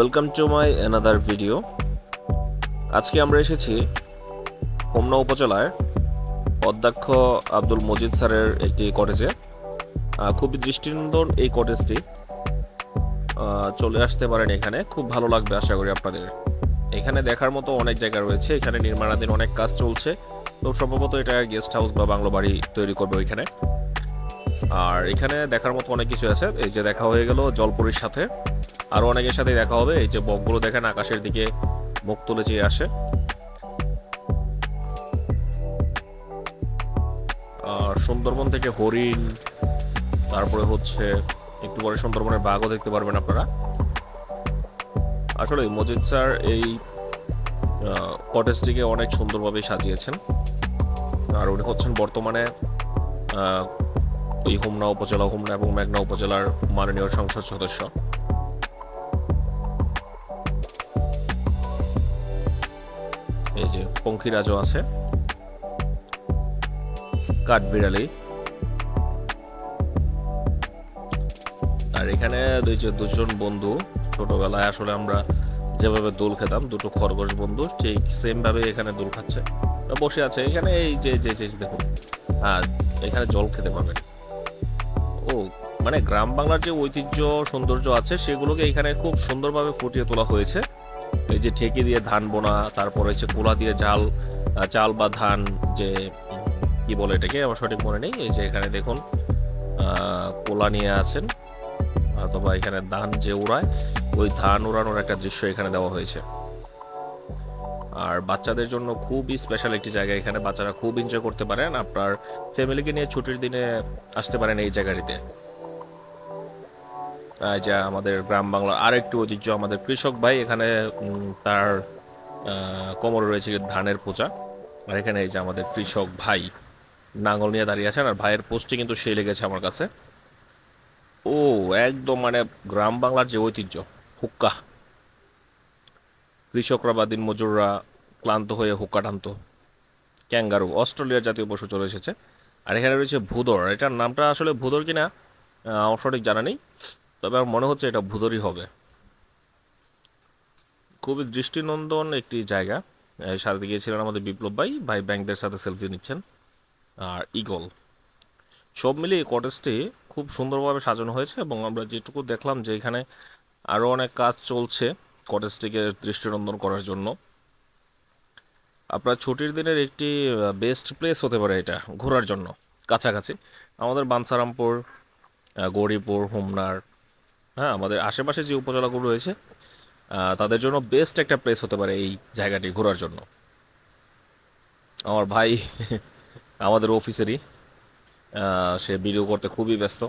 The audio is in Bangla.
Welcome to my another video আজকে আমরা এসেছি হোমনা উপজেলার অধ্যক্ষ আব্দুল মজিদ স্যারের একটি কটেজে খুবই দৃষ্টিনন্দন এই কটেজটি চলে আসতে পারেন এখানে। খুব ভালো লাগবে আশা করি আপনাদের। এখানে দেখার মতো অনেক জায়গা রয়েছে। এখানে নির্মাণাধীন অনেক কাজ চলছে। তো সম্ভবত এটা গেস্ট হাউস বা বাংলো বাড়ি তৈরি করবে ওইখানে। আর এখানে দেখার মতো অনেক কিছু আছে। এই যে দেখা হয়ে গেল জলপুরীর সাথে। আরও অনেকের সাথে দেখা হবে। এই যে বকগুলো দেখেন, আকাশের দিকে মুখ তুলে চেয়ে আসে। আর সুন্দরবন থেকে হরিণ, তারপরে হচ্ছে একটু পরে সুন্দরবনের বাঘও দেখতে পারবেন আপনারা। আসলে মজিদ স্যার এই কটেজটিকে অনেক সুন্দরভাবে সাজিয়েছেন। আর উনি হচ্ছেন বর্তমানে এই হোমনা উপজেলা, হোমনা এবং মেঘনা উপজেলার মাননীয় সংসদ সদস্য। এই যে পঙ্খিরাজও আছে। কাঠবিড়ালি। আর এখানে দুই যে দুজন বন্ধু ছোটবেলায় আসলে আমরা যেভাবে দোল খেতাম, দুটো খরগোশ বন্ধু ঠিক সেম ভাবে এখানে দোল খাচ্ছে। বসে আছে, এখানে এই যে যে দেখুন। হ্যাঁ এখানে জল খেতে পারবেন মানে গ্রাম বাংলার যে ঐতিহ্য, সৌন্দর্য আছে, সেগুলোকে এখানে খুব সুন্দরভাবে ফুটিয়ে তোলা হয়েছে। এই যে ঠেকি দিয়ে ধান বোনা, তারপরে হচ্ছে কোলা দিয়ে জাল চাল বা ধান যে, কি বলে এটাকে? আমার সঠিক মনে নেই। এই যে এখানে দেখুন কোলা নিয়ে আছেন, অথবা এখানে ধান যে উড়ায়, ওই ধান উড়ানোর একটা দৃশ্য এখানে দেওয়া হয়েছে। আর বাচ্চাদের জন্য খুবই স্পেশাল একটি জায়গা এখানে। বাচ্চারা খুব এনজয় করতে পারেন। আপনার ফ্যামিলিকে নিয়ে ছুটির দিনে আসতে পারেন এই জায়গাটিতে। যা আমাদের গ্রাম বাংলার আরেকটি ঐতিহ্য আমাদের কৃষক ভাই, এখানে তার কোমরে রয়েছে ধানের পোচা। আর এখানে এই যে আমাদের কৃষক ভাই নাঙ্গল নিয়ে দাঁড়িয়ে আছেন, আর ভাইয়ের পোস্টে কিন্তু সেই লেগেছে আমার কাছে। ও, একদম মানে গ্রাম বাংলার যে ঐতিহ্য, হুক্কা। কৃষকরা বা দিন মজুররা ক্লান্ত হয়ে হুক্কা টানতো। ক্যাঙ্গারু, অস্ট্রেলিয়ার জাতীয় পশু চলে এসেছে। আর এখানে রয়েছে ভুদর এটার নামটা আসলে ভুদর কিনা আমার সঠিক জানা নেই। তবে আমার মনে হচ্ছে এটা ভুদরই হবে। খুবই দৃষ্টিনন্দন একটি জায়গা। সাথে গিয়েছিলেন আমাদের বিপ্লব ভাই ভাই ব্যাংকদের সাথে সেলফি নিচ্ছেন, আর ইগল সব মিলিয়ে কটেজটি খুব সুন্দরভাবে সাজানো হয়েছে এবং আমরা যেটুকু দেখলাম যে এখানে আরও অনেক কাজ চলছে কটেজটিকে দৃষ্টিনন্দন করার জন্য। আপনার ছুটির দিনের একটি বেস্ট প্লেস হতে পারে এটা, ঘোরার জন্য, কাছাকাছি। আমাদের বানসারামপুর গৌরীপুর, হোমনার হ্যাঁ আমাদের আশেপাশে যে উপজেলাগুলো রয়েছে তাদের জন্য বেস্ট একটা প্লেস হতে পারে এই জায়গাটি ঘোরার জন্য। আমার ভাই, আমাদের অফিসেরই সে ভিডিও করতে খুবই ব্যস্ত।